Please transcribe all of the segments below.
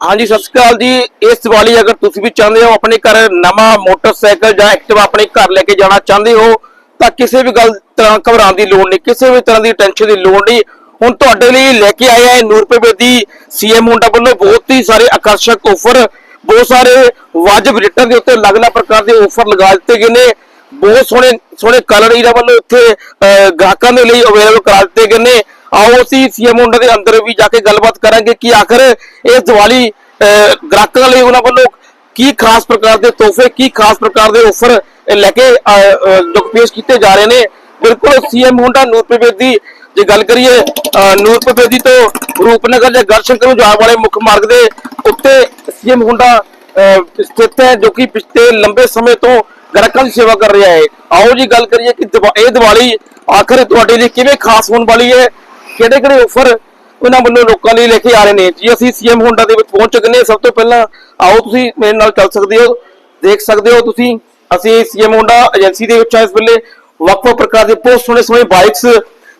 ਹਾਂਜੀ ਸਤਿ ਸ਼੍ਰੀ ਅਕਾਲ ਜੀ। ਇਸ ਦੀਵਾਲੀ ਅਗਰ ਤੁਸੀਂ ਵੀ ਚਾਹੁੰਦੇ ਹੋ ਆਪਣੇ ਘਰ ਨਵਾਂ ਮੋਟਰਸਾਈਕਲ ਜਾਂ ਐਕਟਿਵਾ ਆਪਣੇ ਘਰ ਲੈ ਕੇ ਜਾਣਾ ਚਾਹੁੰਦੇ ਹੋ ਤਾਂ ਕਿਸੇ ਵੀ ਗੱਲ ਤਰ੍ਹਾਂ ਘਬਰਾਉਣ ਦੀ ਲੋੜ ਨਹੀਂ ਕਿਸੇ ਵੀ ਤਰ੍ਹਾਂ ਦੀ ਟੈਨਸ਼ਨ ਦੀ ਲੋੜ ਨਹੀਂ। ਹੁਣ ਤੁਹਾਡੇ ਲਈ ਲੈ ਕੇ ਆਇਆ ਹੈ ਨੂਰ ਰੁਪਏ ਦੀ ਸੀਐਮ ਹੋਂਡਾ ਵੱਲੋਂ ਬਹੁਤ ਹੀ ਸਾਰੇ ਆਕਰਸ਼ਕ ਆਫਰ ਬਹੁਤ ਸਾਰੇ ਵਾਜਬ ਰੇਟਾਂ ਦੇ ਉੱਤੇ ਅਲੱਗ-ਅਲੱਗ ਪ੍ਰਕਾਰ ਦੇ ਆਫਰ ਲਗਾ ਦਿੱਤੇ ਗਏ ਨੇ। ਬਹੁਤ ਸੋਹਣੇ ਸੋਹਣੇ ਕਲਰ ਇਹਨਾਂ ਵੱਲੋਂ ਇੱਥੇ ਅਹ, ਗਾਹਕਾਂ ਦੇ ਲਈ ਅਵੇਲੇਬਲ ਕਰਾ ਦਿੱਤੇ ਗਏ ਨੇ। ਆਓ ਅਸੀਂ ਸੀਐਮ ਹੋਂਡਾ ਦੇ ਅੰਦਰ ਵੀ ਜਾ ਕੇ ਗੱਲਬਾਤ ਕਰਾਂਗੇ ਕਿ ਆਖਰ ਇਸ ਦੀਵਾਲੀ ਗ੍ਰਾਹਕਾਂ ਲਈ ਉਹਨਾਂ ਵੱਲੋਂ ਕੀ ਖਾਸ ਪ੍ਰਕਾਰ ਦੇ ਤੋਹਫੇ ਕੀ ਖਾਸ ਪ੍ਰਕਾਰ ਦੇ ਆਫਰ ਲੈ ਕੇ ਜੋ ਪੇਸ਼ ਕੀਤੇ ਜਾ ਰਹੇ ਨੇ। ਬਿਲਕੁਲ ਸੀਐਮ ਹੋਂਡਾ ਨੂਰਪੁਰ ਬੇਦੀ ਜੇ ਗੱਲ ਕਰੀਏ ਅਹ, ਨੂਰਪੁਰ ਤੋਂ ਰੂਪਨਗਰ ਜਾਂ ਗੜਸ਼ੰਕਰ ਨੂੰ ਜਾਣ ਵਾਲੇ ਮੁੱਖ ਮਾਰਗ ਦੇ ਉੱਤੇ ਸੀਐਮ ਹੁੰਡਾ ਅਹ, ਸਥਿਤ ਹੈ ਜੋ ਕਿ ਪਿਛਲੇ ਲੰਬੇ ਸਮੇਂ ਤੋਂ ਗ੍ਰਾਹਕਾਂ ਦੀ ਸੇਵਾ ਕਰ ਰਿਹਾ ਹੈ। ਆਓ ਜੀ ਗੱਲ ਕਰੀਏ ਕਿ ਇਹ ਦੀਵਾਲੀ ਆਖਰ ਤੁਹਾਡੇ ਲਈ ਕਿਵੇਂ ਖਾਸ ਹੋਣ ਵਾਲੀ ਹੈ? ਕਿਹੜੇ ਕਿਹੜੇ ਆਫਰ ਉਹਨਾਂ ਵੱਲੋਂ ਲੋਕਾਂ ਲਈ ਲੈ ਕੇ ਆ ਰਹੇ ਨੇ? ਜੀ ਅਸੀਂ ਸੀਐਮ ਹੋਂਡਾ ਦੇ ਵਿੱਚ ਪਹੁੰਚ ਚੁੱਕੇ ਨੇ। ਸਭ ਤੋਂ ਪਹਿਲਾਂ ਆਓ ਤੁਸੀਂ ਮੇਰੇ ਨਾਲ ਚੱਲ ਸਕਦੇ ਹੋ, ਦੇਖ ਸਕਦੇ ਹੋ ਤੁਸੀਂ, ਅਸੀਂ ਸੀਐਮ ਹੋਂਡਾ ਏਜੰਸੀ ਦੇ ਵਿੱਚ ਇਸ ਵੇਲੇ। ਵੱਖ-ਵੱਖ ਪ੍ਰਕਾਰ ਦੇ ਬਹੁਤ ਸੋਹਣੇ ਸੋਹਣੇ ਬਾਈਕਸ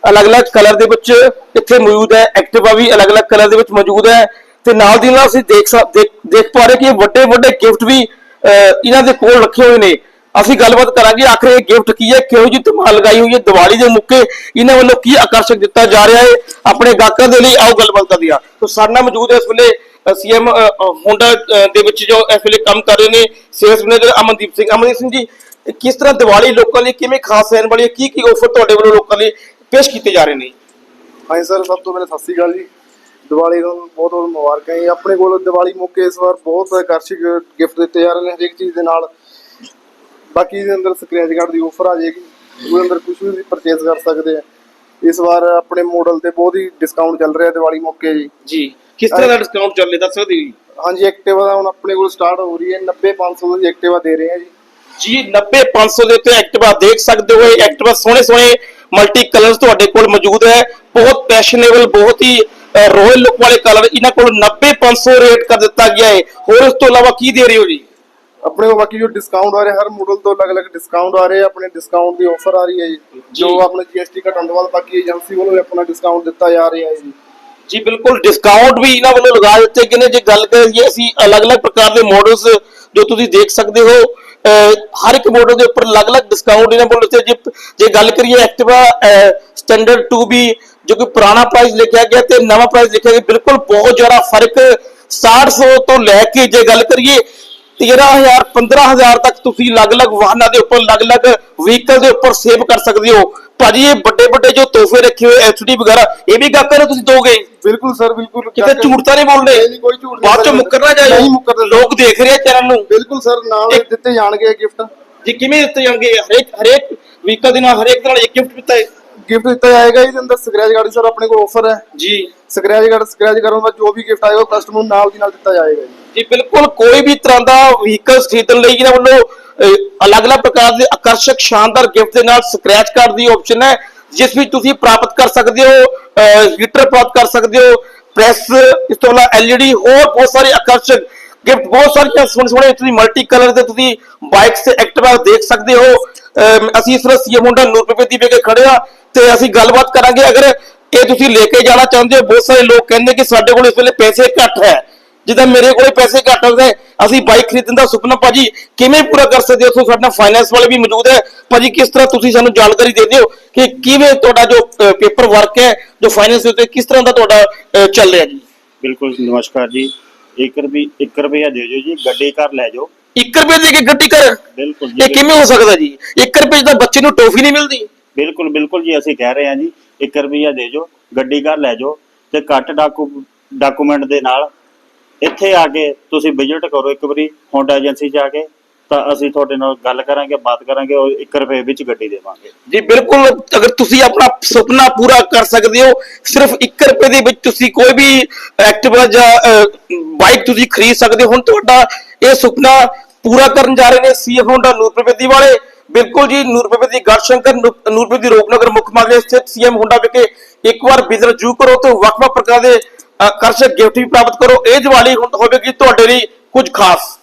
ਅਲੱਗ-ਅਲੱਗ ਕਲਰ ਦੇ ਵਿੱਚ ਇੱਥੇ ਮੌਜੂਦ ਹੈ। ਐਕਟਿਵਾ ਵੀ ਅਲੱਗ-ਅਲੱਗ ਕਲਰ ਦੇ ਵਿੱਚ ਮੌਜੂਦ ਹੈ। ਤੇ ਨਾਲ ਦੀ ਨਾਲ ਅਸੀਂ ਦੇਖ ਦੇਖ ਪਾ ਰਹੇ ਕਿ ਵੱਡੇ ਵੱਡੇ ਗਿਫਟ ਵੀ ਇਹਨਾਂ ਦੇ ਕੋਲ ਰੱਖੇ ਹੋਏ ਨੇ। ਅਸੀਂ ਗੱਲਬਾਤ ਕਰਾਂਗੇ, ਆਖਰ ਇਹ ਗਿਫਟ ਕੀ ਹੈ, ਕਿਹੋ ਜਿਹੀ ਧਮਾਲ ਲਗਾਈ ਹੋਈ ਹੈ, ਦੀਵਾਲੀ ਦੇ ਮੌਕੇ ਇਹਨਾਂ ਵੱਲੋਂ ਕੀ ਆਕਰਸ਼ਕ ਦਿੱਤਾ ਜਾ ਰਿਹਾ ਹੈ? ਆਪਣੇ ਗਾਹਕਾਂ ਦੇ ਲਈ ਆਓ ਗੱਲਬਾਤ ਕਰਦੇ ਹਾਂ। ਤਾਂ ਸਾਡੇ ਮੌਜੂਦ ਹੈ ਇਸ ਵੇਲੇ ਸੀਐਮ ਹੋਂਡਾ ਦੇ ਵਿੱਚ ਜੋ ਇਸ ਵੇਲੇ ਕੰਮ ਕਰ ਰਹੇ ਨੇ ਸੇਲਸ ਮੈਨੇਜਰ ਅਮਨਦੀਪ ਸਿੰਘ। ਅਮਨਦੀਪ ਸਿੰਘ ਜੀ ਕਿਸ ਤਰ੍ਹਾਂ ਦੀਵਾਲੀ ਲੋਕਾਂ ਲਈ ਕਿਵੇਂ ਖਾਸ ਰਹਿਣ ਵਾਲੀ ਹੈ? ਕੀ ਕੀ ਆਫਰ ਤੁਹਾਡੇ ਵੱਲੋਂ ਲੋਕਾਂ ਲਈ ਪੇਸ਼ ਕੀਤੇ ਜਾ ਰਹੇ ਨੇ? ਹਾਂਜੀ ਸਰ ਸਭ ਤੋਂ ਪਹਿਲਾਂ ਸਤਿ ਸ਼੍ਰੀ ਅਕਾਲ ਜੀ। ਦੀਵਾਲੀ ਨੂੰ ਬਹੁਤ ਬਹੁਤ ਮੁਬਾਰਕਾਂ ਜੀ। ਆਪਣੇ ਕੋਲ ਦੀਵਾਲੀ ਮੌਕੇ ਇਸ ਵਾਰ ਬਹੁਤ ਆਕਰਸ਼ਕ ਗਿਫਟ ਦਿੱਤੇ ਜਾ ਰਹੇ ਨੇ ਹਰੇਕ ਚੀਜ਼ ਦੇ ਨਾਲ। ਬਾਕੀ ਦੇ ਅੰਦਰ ਸਕ੍ਰੈਚ ਕਾਰਡ ਦੀ ਆਫਰ ਆ ਜਾਏਗੀ। ਉਹਦੇ ਅੰਦਰ ਕੁਝ ਵੀ ਪਰਚੇਸ ਕਰ ਸਕਦੇ ਆ। ਇਸ ਵਾਰ ਆਪਣੇ ਮਾਡਲ ਤੇ ਬਹੁਤ ਹੀ ਡਿਸਕਾਊਂਟ ਚੱਲ ਰਿਹਾ ਦੀਵਾਲੀ ਮੌਕੇ ਜੀ। ਜੀ। ਕਿਸ ਤਰ੍ਹਾਂ ਦਾ ਡਿਸਕਾਊਂਟ ਚੱਲ ਰਿਹਾ? ਦੱਸ ਸਕਦੇ ਹੋ ਜੀ? ਹਾਂਜੀ ਐਕਟਿਵਾ ਦਾ ਹੁਣ ਆਪਣੇ ਕੋਲ ਸਟਾਰਟ ਹੋ ਰਹੀ ਹੈ। 90 500 ਦੀ ਐਕਟਿਵਾ ਦੇ ਰਹੇ ਆ ਜੀ। ਜੀ 90 500 ਦੇ ਉੱਤੇ ਐਕਟਿਵਾ ਦੇਖ ਸਕਦੇ ਹੋ। ਇਹ ਐਕਟਿਵਾ ਸੋਹਣੇ ਸੋਹਣੇ ਮਲਟੀ ਕਲਰਸ ਤੁਹਾਡੇ ਕੋਲ ਮੌਜੂਦ ਹੈ। ਬਹੁਤ ਪੈਸ਼ਨੇਬਲ ਬਹੁਤ ਹੀ ਰੋਇਲ ਲੁੱਕ ਵਾਲੇ ਕਲਰ ਇਹਨਾਂ ਕੋਲ 90 500 ਰੇਟ ਕਰ ਦਿੱਤਾ ਗਿਆ ਹੈ। ਹੋਰ ਇਸ ਤੋਂ ਇਲਾਵਾ ਕੀ ਦੇ ਰਹੇ ਹੋ ਜੀ? ਆਪਣੇ ਕੋਲ ਬਾਕੀ ਜੋ ਡਿਸਕਾਊਂਟ ਆ ਰਿਹਾ ਹਰ ਮਾਡਲ ਤੋਂ ਅਲੱਗ-ਅਲੱਗ ਡਿਸਕਾਊਂਟ ਆ ਰਹੇ ਆ ਆਪਣੇ ਡਿਸਕਾਊਂਟ ਦੀ ਆਫਰ ਆ ਰਹੀ ਹੈ ਜੀ। ਜੋ। ਆਪਣੇ GST ਘਟਣ ਤੋਂ ਬਾਅਦ ਬਾਕੀ ਏਜੰਸੀ ਵੱਲੋਂ ਵੀ ਆਪਣਾ ਡਿਸਕਾਊਂਟ ਦਿੱਤਾ ਜਾ ਰਿਹਾ ਹੈ ਜੀ। ਜੀ ਬਿਲਕੁਲ ਡਿਸਕਾਊਂਟ ਵੀ ਇਹਨਾਂ ਵੱਲੋਂ ਲਗਾ ਦਿੱਤੇ ਗਏ ਨੇ। ਜੇ ਗੱਲ ਕਰੀਏ ਅਸੀਂ ਅਲੱਗ-ਅਲੱਗ ਪ੍ਰਕਾਰ ਦੇ ਮਾਡਲਸ ਜੋ ਤੁਸੀਂ ਦੇਖ ਸਕਦੇ ਹੋ ਹਰ ਇੱਕ ਮਾਡਲ ਦੇ ਉੱਪਰ ਅਲੱਗ-ਅਲੱਗ ਡਿਸਕਾਊਂਟ ਇਹਨਾਂ ਵੱਲੋਂ ਤੇ ਜੇ ਜੇ ਗੱਲ ਕਰੀਏ ਐਕਟਿਵਾ ਸਟੈਂਡਰਡ 2B ਜੋ ਕਿ ਪੁਰਾਣਾ ਪ੍ਰਾਈਸ ਲਿਖਿਆ ਗਿਆ ਤੇ ਨਵਾਂ ਪ੍ਰਾਈਸ ਲਿਖਿਆ ਗਿਆ ਬਿਲਕੁਲ ਬਹੁਤ ਜ਼ਿਆਦਾ ਫ਼ਰਕ 600 ਤੋਂ ਲੈ ਕੇ ਜੇ ਗੱਲ ਕਰੀਏ 13000 15000 ਤੱਕ ਤੁਸੀਂ ਅਲੱਗ-ਅਲੱਗ ਵਾਹਨਾਂ ਦੇ ਉੱਪਰ ਅਲੱਗ-ਅਲੱਗ ਵਹੀਕਲ ਦੇ ਉੱਪਰ ਸੇਵ ਕਰ ਸਕਦੇ ਹੋ। ਭਾਜੀ ਇਹ ਵੱਡੇ ਵੱਡੇ ਜੋ ਤੋਹਫੇ ਰੱਖੇ ਹੋਏ ਐਚਡੀ ਵਗੈਰਾ ਇਹ ਵੀ ਗਾਹਕਾਂ ਨੂੰ ਤੁਸੀਂ ਦੋਗੇ? ਬਿਲਕੁਲ ਸਰ ਬਿਲਕੁਲ। ਕਿਤੇ ਝੂਠ ਤਾਂ ਨਹੀਂ ਬੋਲਦੇ? ਨਹੀਂ, ਨਹੀਂ, ਕੋਈ ਝੂਠ ਨਹੀਂ ਬਾਅਦ ਚੋਂ। ਮੁੱਕਰਨਾ ਜਾਏ ਨਹੀਂ ਮੁੱਕਰਦੇ। ਲੋਕ ਦੇਖ ਰਹੇ ਆ ਚੈਨਲ ਨੂੰ। ਬਿਲਕੁਲ ਸਰ ਨਾਲ ਦਿੱਤੇ ਜਾਣਗੇ ਗਿਫਟ ਜੀ ਕਿਵੇਂ ਦਿੱਤੇ ਜਾਣਗੇ? ਹਰੇਕ ਹਰੇਕ ਵਹੀਕਲ ਦੇ ਨਾਲ ਹਰੇਕ ਨਾਲ ਇੱਕ ਗਿਫਟ ਦਿੱਤਾ ਹੈ? ਗਿਫਟ ਦਿੱਤਾ ਜਾਏਗਾ ਇਹਦੇ ਅੰਦਰ ਸਕ੍ਰੈਚ ਕਾਰਡ ਸਰ ਆਪਣੇ ਕੋਲ ਆਫਰ ਹੈ। ਜੀ। ਸਕ੍ਰੈਚ ਕਾਰਡ ਸਕ੍ਰੈਚ ਕਰਨ ਦਾ ਜੋ ਵੀ ਗਿਫਟ ਆਏਗਾ ਕਸਟਮਰ ਨੂੰ ਨਾਲ ਦੀ ਨਾਲ ਦਿੱਤਾ ਜਾਏਗਾ ਜੀ। ਜੀ ਬਿਲਕੁਲ ਕੋਈ ਵੀ ਤਰ੍ਹਾਂ ਦਾ ਵਹੀਕਲ ਖਰੀਦਣ ਲਈ ਇਹਨਾਂ ਵੱਲੋਂ ਅਲੱਗ-ਅਲੱਗ ਪ੍ਰਕਾਰ ਦੇ ਆਕਰਸ਼ਕ ਸ਼ਾਨਦਾਰ ਗਿਫਟ ਦੇ ਨਾਲ ਸਕ੍ਰੈਚ ਕਾਰਡ ਦੀ ਆਪਸ਼ਨ ਹੈ ਜਿਸ ਵਿੱਚ ਤੁਸੀਂ ਪ੍ਰਾਪਤ ਕਰ ਸਕਦੇ ਹੋ ਹੀਟਰ ਪ੍ਰਾਪਤ ਕਰ ਸਕਦੇ ਹੋ ਪ੍ਰੈਸ ਇਸ ਤੋਂ ਇਲਾਵਾ ਐਲਈਡੀ ਹੋਰ ਬਹੁਤ ਸਾਰੇ ਆਕਰਸ਼ਕ ਗਿਫਟ ਬਹੁਤ ਸਾਰੀਆਂ ਸੋਹਣੇ ਸੋਹਣੇ ਤੁਸੀਂ ਮਲਟੀ ਕਲਰ ਦੇ ਤੁਸੀਂ ਬਾਈਕਸ ਤੇ ਐਕਟਿਵਾ ਦੇਖ ਸਕਦੇ ਹੋ। ਅਮ, ਅਸੀਂ ਇਸ ਵੇਲੇ ਸੀਐਮ ਹੋਂਡਾ ਨੂਰਪੁਰ ਦੀ ਵੇ ਖੜੇ ਆ ਤੇ ਅਸੀਂ ਗੱਲਬਾਤ ਕਰਾਂਗੇ। ਅਗਰ ਇਹ ਤੁਸੀਂ ਲੈ ਕੇ ਜਾਣਾ ਚਾਹੁੰਦੇ ਹੋ ਬਹੁਤ ਸਾਰੇ ਲੋਕ ਕਹਿੰਦੇ ਕਿ ਸਾਡੇ ਕੋਲ ਇਸ ਵੇਲੇ ਪੈਸੇ ਘੱਟ ਹੈ। ਜਿੱਦਾਂ ਮੇਰੇ ਕੋਲੇ ਪੈਸੇ ਘੱਟ ਹੁੰਦੇ ਅਸੀਂ ਬਾਈਕ ਖਰੀਦਣ ਦਾ ਸੁਪਨਾ ਭਾਜੀ ਕਿਵੇਂ ਪੂਰਾ ਕਰ ਸਕਦੇ ਹੋ? ਸੋ ਸਾਡੇ ਫਾਈਨੈਂਸ ਵਾਲੇ ਵੀ ਮੌਜੂਦ ਹੈ। ਭਾਜੀ ਕਿਸ ਤਰ੍ਹਾਂ ਤੁਸੀਂ ਸਾਨੂੰ ਜਾਣਕਾਰੀ ਦੇ ਦਿਓ ਕਿ ਕਿਵੇਂ ਤੁਹਾਡਾ ਜੋ ਪੇਪਰ ਵਰਕ ਹੈ ਜੋ ਫਾਈਨੈਂਸ ਦੇ ਉੱਤੇ ਕਿਸ ਤਰ੍ਹਾਂ ਦਾ ਤੁਹਾਡਾ ਚੱਲ ਰਿਹਾ ਜੀ? ਬਿਲਕੁਲ ਨਮਸਕਾਰ ਜੀ। 1 ਰੁਪਏ 1 ਰੁਪਿਆ ਦੇ ਦਿਓ ਜੀ ਗੱਡੀ ਘਰ ਲੈ ਜਾਓ। 1 ਰੁਪਏ ਦੇ ਕੇ ਗੱਡੀ ਕਰ ਬਿਲਕੁਲ ਇਹ ਜੀ ਕਿਵੇਂ ਹੋ ਸਕਦਾ ਜੀ? 1 ਰੁਪਏ ਤਾਂ ਬੱਚੇ ਨੂੰ ਟੋਫੀ ਨਹੀਂ ਮਿਲਦੀ। ਬਿਲਕੁਲ ਬਿਲਕੁਲ ਜੀ ਅਸੀਂ ਕਹਿ ਰਹੇ ਹਾਂ ਜੀ 1 ਰੁਪਿਆ ਦੇ ਜਾਓ ਗੱਡੀ ਘਰ ਲੈ ਜਾਓ ਤੇ ਘੱਟ ਡਾਕੂ ਡਾਕੂਮੈਂਟ ਦੇ ਨਾਲ ਇੱਥੇ ਆ ਕੇ ਤੁਸੀਂ ਵਿਜ਼ਿਟ ਕਰੋ ਇੱਕ ਵਾਰੀ ਹੋਂਡਾ ਏਜੰਸੀ 'ਚ ਆ ਕੇ, ਤਾਂ ਅਸੀਂ ਤੁਹਾਡੇ ਨਾਲ ਗੱਲ ਕਰਾਂਗੇ, ਬਾਤ ਕਰਾਂਗੇ ਔਰ 1 ਰੁਪਏ ਵਿੱਚ ਗੱਡੀ ਦੇਵਾਂਗੇ। ਜੀ, ਬਿਲਕੁਲ, ਅਗਰ ਤੁਸੀਂ ਆਪਣਾ ਸੁਪਨਾ ਪੂਰਾ ਕਰ ਸਕਦੇ ਹੋ, ਸਿਰਫ 1 ਰੁਪਏ ਦੇ ਵਿੱਚ ਤੁਸੀਂ ਕੋਈ ਵੀ ਐਕਟਿਵਾ ਜਾਂ ਬਾਈਕ ਤੁਸੀਂ ਖਰੀਦ ਸਕਦੇ ਹੋ। ਹੁਣ ਤੁਹਾਡਾ ਇਹ ਸੁਪਨਾ ਪੂਰਾ ਕਰਨ ਜਾ ਰਹੇ ਨੇ ਸੀਐਫ ਹੋਂਡਾ ਨੂਰਪ੍ਰਵੇਦੀ ਵਾਲੇ। ਬਿਲਕੁਲ ਜੀ ਨੂਰਪ੍ਰਵੇਦੀ ਗੜਸ਼ੰਕਰ ਨੂਰਪ੍ਰਵੇਦੀ ਰੂਪਨਗਰ ਮੁੱਖ ਮਾਰਗ ਸਥਿਤ ਸੀਐਮ ਹੋਂਡਾ ਵਿਖੇ ਇੱਕ ਵਾਰ ਵਿਜ਼ਿਟ ਜੂ ਕਰੋ ਤੇ ਵੱਖ-ਵੱਖ ਪ੍ਰਕਾਰ ਦੇ ਆਕਰਸ਼ਕ ਗਿਫਟ ਵੀ ਪ੍ਰਾਪਤ ਕਰੋ। ਇਹ ਦੀਵਾਲੀ ਹੁਣ ਹੋਵੇਗੀ ਤੁਹਾਡੇ ਲਈ ਕੁਝ ਖਾਸ।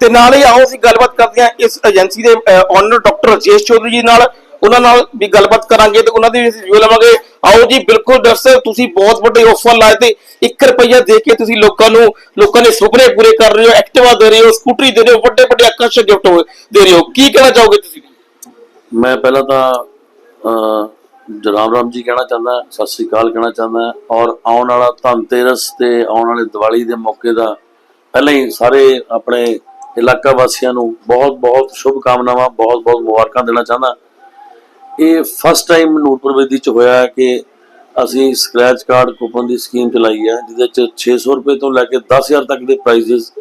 ਤੇ ਨਾਲ ਹੀ ਆਓ ਅਸੀਂ ਗੱਲਬਾਤ ਕਰਦੇ ਹਾਂ ਇਸ ਏਜੰਸੀ ਦੇ ਓਨਰ ਡਾਕਟਰ ਰਜੇਸ਼ ਚੌਧਰੀ ਜੀ ਨਾਲ। ਉਹਨਾਂ ਨਾਲ ਵੀ ਗੱਲਬਾਤ ਕਰਾਂਗੇ ਤੇ ਉਹਨਾਂ ਦੀ ਵੀ ਰਿਵਿਊ ਲਵਾਂਗੇ। ਆਓ ਜੀ ਬਿਲਕੁਲ ਡਾਕਟਰ ਤੁਸੀਂ ਬਹੁਤ ਵੱਡੇ ਆਫਰ ਲਾਏ ਤੇ 1 ਰੁਪਈਆ ਦੇ ਕੇ ਤੁਸੀਂ ਲੋਕਾਂ ਨੂੰ ਲੋਕਾਂ ਦੇ ਸੁਪਨੇ ਪੂਰੇ ਕਰ ਰਹੇ ਹੋ ਐਕਟਿਵਾ ਦੇ ਰਹੇ ਹੋ ਸਕੂਟਰੀ ਦੇ ਰਹੇ ਹੋ ਵੱਡੇ ਵੱਡੇ ਆਕਰਸ਼ਕ ਗਿਫਟ ਦੇ ਰਹੇ ਹੋ। ਕੀ ਕਹਿਣਾ ਚਾਹੋਗੇ ਤੁਸੀਂ? ਮੈਂ ਪਹਿਲਾਂ ਤਾਂ ਅਹ, ਰਾਮ ਰਾਮ ਜੀ ਕਹਿਣਾ ਚਾਹੁੰਦਾ ਸਤਿ ਸ੍ਰੀ ਅਕਾਲ ਕਹਿਣਾ ਚਾਹੁੰਦਾ ਔਰ ਆਉਣ ਵਾਲਾ ਧਨਤੇਰਸ ਤੇ ਆਉਣ ਵਾਲੇ ਦੀਵਾਲੀ ਦੇ ਮੌਕੇ ਦਾ ਪਹਿਲਾਂ ਹੀ ਸਾਰੇ ਆਪਣੇ ਇਲਾਕਾ ਵਾਸੀਆਂ ਨੂੰ ਬਹੁਤ ਬਹੁਤ ਸ਼ੁਭ ਕਾਮਨਾਵਾਂ ਬਹੁਤ ਬਹੁਤ ਮੁਬਾਰਕਾਂ ਦੇਣਾ ਚਾਹੁੰਦਾ। ਇਹ ਫਸਟ ਟਾਈਮ ਨੂਰਪੁਰ ਵੇਦੀ ਚ ਹੋਇਆ ਹੈ ਕਿ ਅਸੀਂ ਸਕ੍ਰੈਚ ਕਾਰਡ ਕੂਪਨ ਦੀ ਸਕੀਮ ਚਲਾਈ ਹੈ ਜਿਹਦੇ ਚ 600 ਰੁਪਏ ਤੋਂ ਲੈ ਕੇ 10000 ਤੱਕ ਦੇ ਪ੍ਰਾਈਜ਼ਸ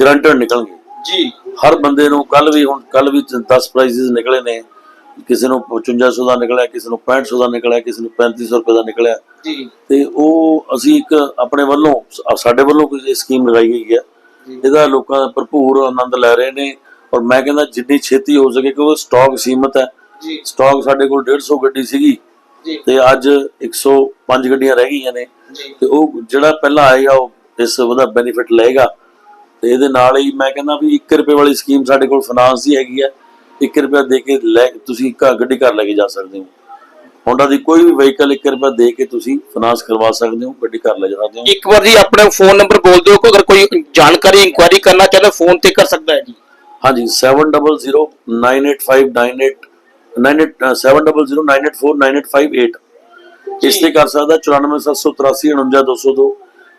ਗਰੰਟਡ ਨਿਕਲਣਗੇ। ਜੀ। ਹਰ ਬੰਦੇ ਨੂੰ ਕੱਲ ਵੀ ਹੁਣ ਕੱਲ ਵੀ 10 ਪ੍ਰਾਈਜ਼ਸ ਨਿਕਲੇ ਨੇ। ਕਿਸੇ ਨੂੰ 5500 ਦਾ ਨਿਕਲਿਆ ਕਿਸੇ ਨੂੰ 6500 ਦਾ ਨਿਕਲਿਆ ਕਿਸੇ ਨੂੰ 3500 ਰੁਪਏ ਦਾ ਨਿਕਲਿਆ। ਜੀ। ਤੇ ਉਹ ਅਸੀਂ ਇੱਕ ਆਪਣੇ ਵੱਲੋਂ ਸਾਡੇ ਵੱਲੋਂ ਕੋਈ ਸਕੀਮ ਲਗਾਈ ਗਈ ਹੈ। ਇਹਦਾ ਲੋਕਾਂ ਦਾ ਭਰਪੂਰ ਆਨੰਦ ਲੈ ਰਹੇ ਨੇ ਔਰ ਮੈਂ ਕਹਿੰਦਾ ਜਿੰਨੀ ਛੇਤੀ ਹੋ ਸਕੇ ਕਿਉਂਕਿ ਸਟਾਕ ਸੀਮਤ ਹੈ। ਜੀ। ਸਟਾਕ ਸਾਡੇ ਕੋਲ 150 ਗੱਡੀ ਸੀਗੀ ਜੀ। ਤੇ ਅੱਜ 105 ਗੱਡੀਆਂ ਰਹਿ ਗਈਆਂ ਨੇ। ਤੇ ਉਹ ਜਿਹੜਾ ਪਹਿਲਾਂ ਆਏਗਾ ਉਹ ਇਸ ਉਹਦਾ ਬੈਨੀਫਿਟ ਲਏਗਾ। ਤੇ ਇਹਦੇ ਨਾਲ ਹੀ ਮੈਂ ਕਹਿੰਦਾ ਵੀ 1 ਰੁਪਏ ਵਾਲੀ ਸਕੀਮ ਸਾਡੇ ਕੋਲ ਫਾਈਨਾਂਸ ਦੀ ਹੈਗੀ ਹੈ। 1 ਰੁਪਿਆ ਦੇ ਕੇ ਲੈ ਤੁਸੀਂ ਘਰ ਗੱਡੀ ਘਰ ਲੈ ਕੇ ਜਾ ਸਕਦੇ ਹੋ। ਹੋਂਡਾ ਦੀ ਕੋਈ ਵੀ ਵਹੀਕਲ 1 ਰੁਪਿਆ ਦੇ ਕੇ ਤੁਸੀਂ ਫਾਈਨਾਂਸ ਕਰਵਾ ਸਕਦੇ ਹੋ ਗੱਡੀ ਘਰ ਲੈ ਜਾ ਸਕਦੇ ਹੋ। ਇੱਕ ਵਾਰ ਜੀ ਆਪਣਾ ਫੋਨ ਨੰਬਰ ਬੋਲ ਦਿਓ ਕਿ ਅਗਰ ਕੋਈ ਜਾਣਕਾਰੀ ਇਨਕੁਆਇਰੀ ਕਰਨਾ ਚਾਹੇ ਫੋਨ ਤੇ ਕਰ ਸਕਦਾ ਹੈ ਜੀ। ਹਾਂਜੀ 70098598 98 7009849858 ਇਸ ਤੇ ਕਰ ਸਕਦਾ 94783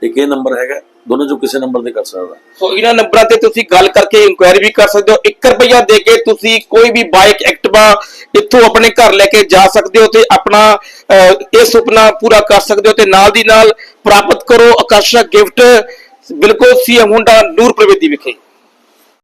ਇੱਕ ਇਹ ਨੰਬਰ ਹੈਗਾ ਦੋਨੋਂ ਜੋ ਕਿਸੇ ਨੰਬਰ ਤੇ ਕਰ ਸਕਦਾ। ਸੋ ਇਹਨਾਂ ਨੰਬਰਾਂ ਤੇ ਤੁਸੀਂ ਗੱਲ ਕਰਕੇ ਇਨਕੁਆਇਰੀ ਵੀ ਕਰ ਸਕਦੇ ਹੋ। 1 ਰੁਪਇਆ ਦੇ ਕੇ ਤੁਸੀਂ ਕੋਈ ਵੀ ਬਾਈਕ ਐਕਟਿਵਾ ਇੱਥੋਂ ਆਪਣੇ ਘਰ ਲੈ ਕੇ ਜਾ ਸਕਦੇ ਹੋ ਤੇ ਆਪਣਾ ਇਹ ਸੁਪਨਾ ਪੂਰਾ ਕਰ ਸਕਦੇ ਹੋ ਤੇ ਨਾਲ ਦੀ ਨਾਲ ਪ੍ਰਾਪਤ ਕਰੋ ਆਕਰਸ਼ਕ ਗਿਫਟ ਬਿਲਕੁਲ ਸੀ ਹੁੰਡਾ ਨੂਰ ਪ੍ਰਵੇਦੀ ਵਿਖੇ।